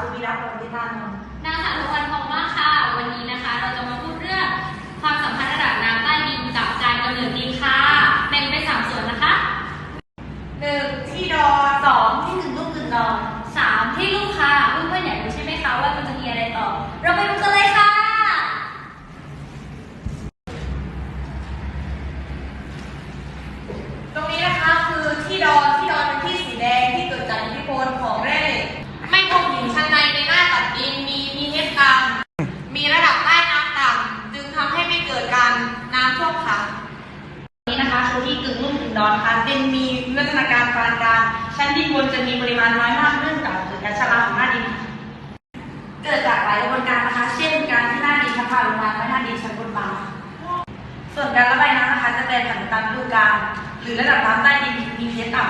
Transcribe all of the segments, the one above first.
สุวิรับตน์โรจิตานนท์นางสาว งลุ่มกึ่งดอนนะคะดินมีวิวัฒนาการปานกลางชั้นดินบนจะมีปริมาณน้อยมากเนื่องจากเกิดการชะลาของหน้าดิน เกิดจากหลายกระบวนการนะคะ เช่น การที่หน้าดินพัดพาลงมาทำให้หน้าดินชั้นบนบางส่วนการระบายน้ำนะคะจะแปรผันตามฤดูกาลหรือระดับน้ำใต้ดินมีเพชต่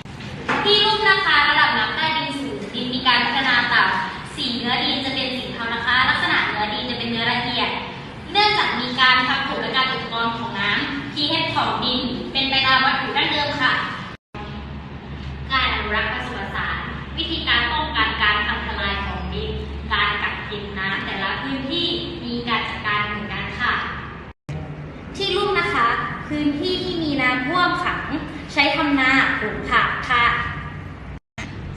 ำที่ลุ่มนะคะระดับน้ำใต้ดินสูงดินมีการพัฒนาต่ำสีเนื้อดินจะเป็นสีเทานะคะ ลักษณะเนื้อดินจะเป็นเนื้อละเอียด เนื่องจากมีการทำผลและการตกตอนของน้ำ pH ของดินเป็นไปตามค่ะ การอนุรักษ์ผสมผสาน วิธีการป้องกันการพังทลายของดิน การกักเก็บน้ำแต่ละพื้นที่มีการจัดการเหมือนกันค่ะ ที่ลุ่มนะคะ พื้นที่ที่มีน้ำท่วมขัง ใช้ทำนาปลูกผักค่ะ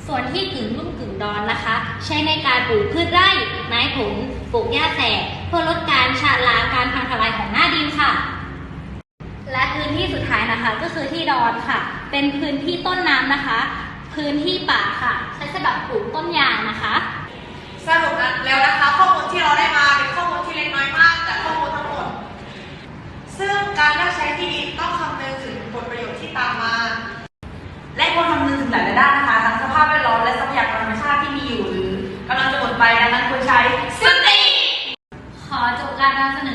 ส่วนที่กึ่งลุ่มกึ่งดอนนะคะ ใช้ในการปลูกพืชไร่ไม้ผลปลูกหญ้าแฝกเพื่อลดการชะล้างการพังทลายของหน้าดินค่ะ และพื้นที่สุดท้ายนะคะก็คือที่ดอนค่ะ เป็นพื้นที่ต้นน้ำนะคะ พื้นที่ป่าค่ะ ใช้สำหรับปลูกต้นยางนะคะ สรุปแล้วนะคะ ข้อมูลที่เราได้มา จุการนำเสนอ